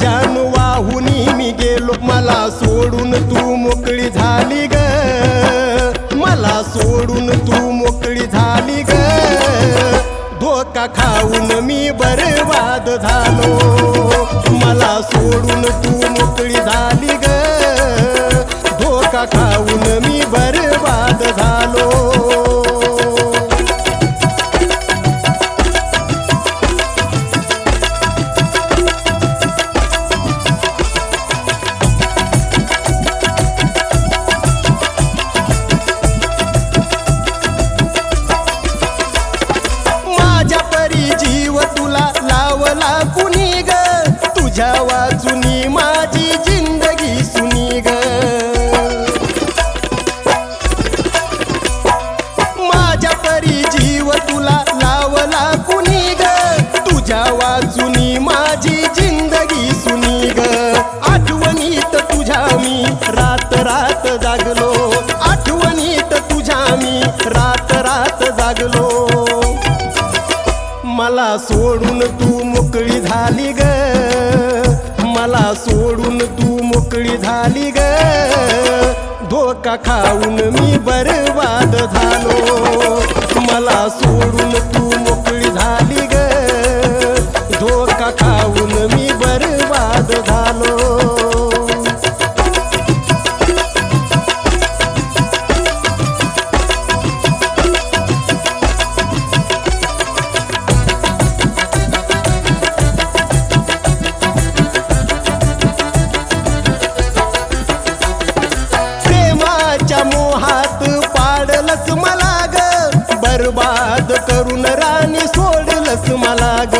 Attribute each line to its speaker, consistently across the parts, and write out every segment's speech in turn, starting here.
Speaker 1: जान वाहुनी मी गेलो मला सोडून तू मोकळी झाली ग. मला सोडून तू मोकळी झाली ग. धोका खाऊन मी बरबाद झालो. कुणी ग? तुझ्या मला सोडून तू मोकळी झाली ग. मला सोडून तू मोकळी झाली ग. धोका खाऊन मी बरबाद झालो. मला सोडून तू मोकळी झाली ग. धोका खाऊन मी बरबाद झालो. तुम्हाला मला ग.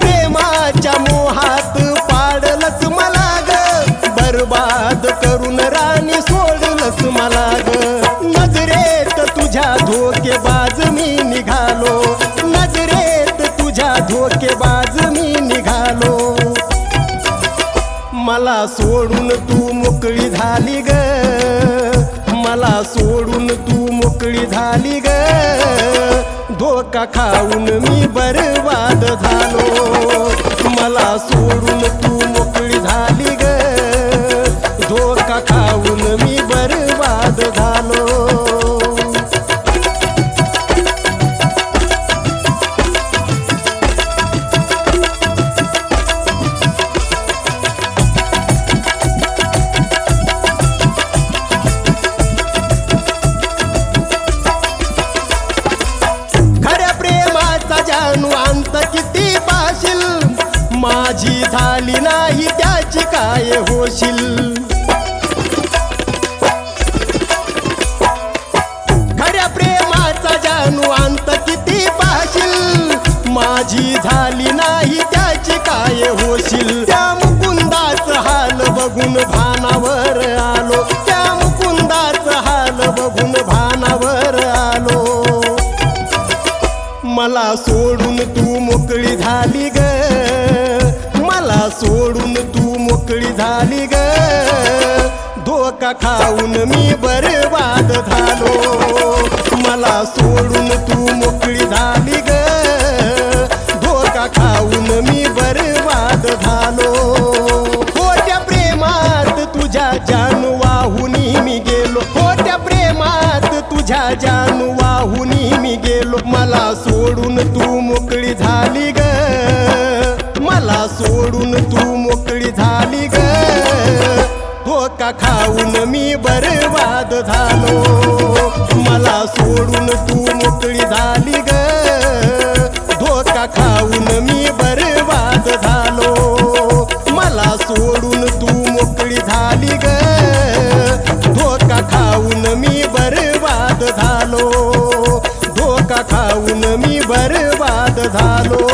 Speaker 1: प्रेमाच्या मोहात पाडलस मला ग. बर्बाद करून राणी सोडलस मला ग. नजरेत तुझ्या धोकेबाज मी निघालो. नजरेत तुझ्या धोकेबाज मी निघालो. मला सोडून तू मोकळी झाली ग. मला सोडून तू मोकळी झाली ग. धोका खाऊन मी बरबाद झालो. मला सोडून तू माझी झाली नाही त्याची काय होशील? खऱ्या प्रेमाचा जानू अंत किती पाशील माझी झाली नाही त्याची काय होशील? त्या मुकुंदाच हाल बघून भानावर आलो. त्या मुकुंदाच हाल बघून भानावर आलो. मला सोडून तू मोकळी झाली ग. खाऊन मी बरबाद झालो. मला सोडून तू मोकळी झाली ग. धोका खाऊन मी बरबाद झालो. खोट्या प्रेमात तुझ्या जानू वाहून मी गेलो. खोट्या प्रेमात तुझ्या जानू वाहून मी गेलो. मला सोडून तू मोकळी झाली ग. खाऊन मी बरवाद झालो. मला सोडून तू मुकळी झाली ग. धोका खाऊन मी बरवाद झालो. मला सोडून तू मुकळी झाली ग. धोका खाऊन मी बरवाद झालो. धोका खाऊन मी बरवाद झालो.